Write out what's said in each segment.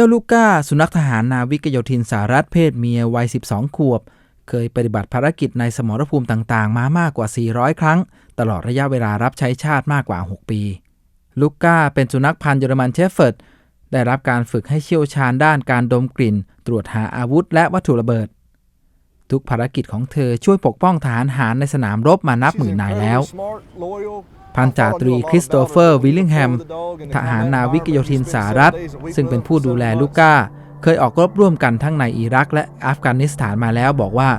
จ้าลูก้า สุนัขทหารนาวิกโยธินสหรัฐเพศเมียวัย 12 ขวบ เคยปฏิบัติภารกิจในสมรภูมิต่างๆ มามากกว่า 400 ครั้ง ตลอดระยะเวลารับใช้ชาติมากกว่า 6 ปี ลูก้าเป็นสุนัขพันธุ์เยอรมันเชฟเฟิร์ดได้รับการฝึกให้เชี่ยวชาญด้านการดมกลิ่น ตรวจหาอาวุธและวัตถุระเบิด ทุกภารกิจของเธอช่วยปกป้องทหารหารในสนามรบมานับหมื่นนายแล้ว พันจ่าตรีคริสโตเฟอร์วิลลิงแฮม ทหารนาวิกโยธินสหรัฐ ซึ่งเป็นผู้ดูแลลูก้า เคยออกรบร่วมกันทั้งในอิรักและอัฟกานิสถานมาแล้วบอกว่า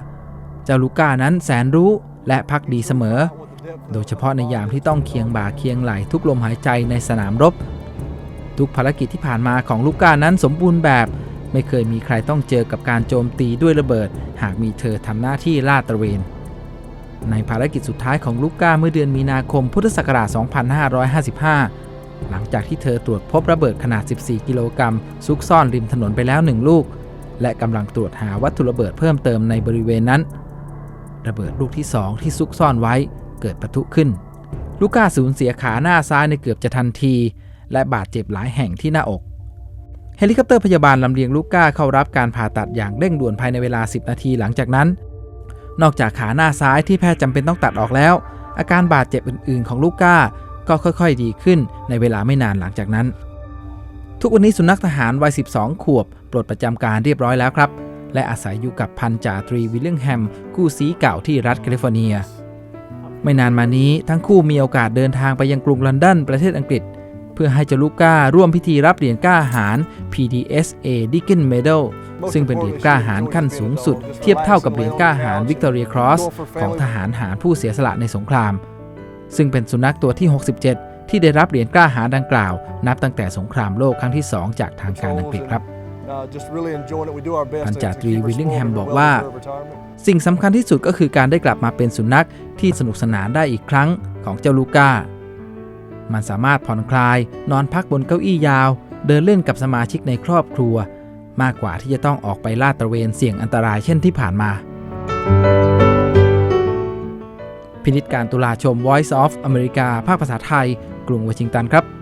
เจ้าลูก้านั้นแสนรู้และพักดีเสมอ โดยเฉพาะในยามที่ต้องเคียงบ่าเคียงไหลทุกลมหายใจในสนามรบ ทุกภารกิจที่ผ่านมาของลูก้านั้นสมบูรณ์แบบ ไม่เคยมีใครต้องเจอกับการโจมตีด้วยระเบิด หากมีเธอทำหน้าที่ลาดตระเวน ในภารกิจสุดท้ายของลูก้าเมื่อเดือนมีนาคมพุทธศักราช 2555 หลังจากที่เธอตรวจพบระเบิดขนาด 14 กิโลกรัมซุกซ่อนริมถนนไปแล้วหนึ่งลูก และกำลังตรวจหาวัตถุระเบิดเพิ่มเติมในบริเวณนั้น ระเบิดลูกที่ 2 ที่ซุกซ่อนไว้เกิดปะทุขึ้น ลูก้าสูญเสียขาหน้าซ้ายในเกือบจะทันที และบาดเจ็บหลายแห่งที่หน้าอกเฮลิคอปเตอร์พยาบาลลำเลียงลูก้าเข้ารับการผ่าตัดอย่างเร่งด่วนภายในเวลา 10 นาทีหลังจากนั้น นอกจากขาหน้าซ้ายที่แพทย์จำเป็นต้องตัดออกแล้ว อาการบาดเจ็บอื่น ๆ ของลูก้าก็ค่อยๆ ดีขึ้นในเวลาไม่นานหลังจากนั้น ทุกวันนี้สุนัขทหารวัย 12 ขวบ ปลดประจำการเรียบร้อยแล้วครับ และอาศัยอยู่กับพันจ่าตรีวิลเลียมแฮมกู้ซีเก่าที่รัฐแคลิฟอร์เนีย ไม่นานมานี้ทั้งคู่มีโอกาสเดินทางไปยังกรุงลอนดอนประเทศอังกฤษเพื่อให้เจาลูก้าร่วมพิธีรับเหรียญกล้าหาร PDSA Deakin Medal ซึ่งเป็นเหรียญกล้าหารขั้นสูงสุด เทียบเท่ากับเหรียญกล้าหาร Victoria Cross ของทหารหารผู้เสียสละในสงคราม ซึ่งเป็นสุนัขตัวที่ 67 ที่ได้รับเหรียญกล้าหารดังกล่าว นับตั้งแต่สงครามโลกครั้งที่ 2 จากทางการอังกฤษครับพันจ่าตรีวิลลิงแฮมบอกว่า สิ่งสำคัญที่สุดก็คือการได้กลับมาเป็นสุนัขที่สนุกสนานได้อีกครั้งของเจ้าลูก้า มันสามารถผ่อนคลาย นอนพักบนเก้าอี้ยาว เดินเล่นกับสมาชิกในครอบครัว มากกว่าที่จะต้องออกไปลาดตระเวนเสี่ยงอันตรายเช่นที่ผ่านมา พินิจการตุลาชม Voice of America ภาคภาษาไทย กรุงวอชิงตันครับ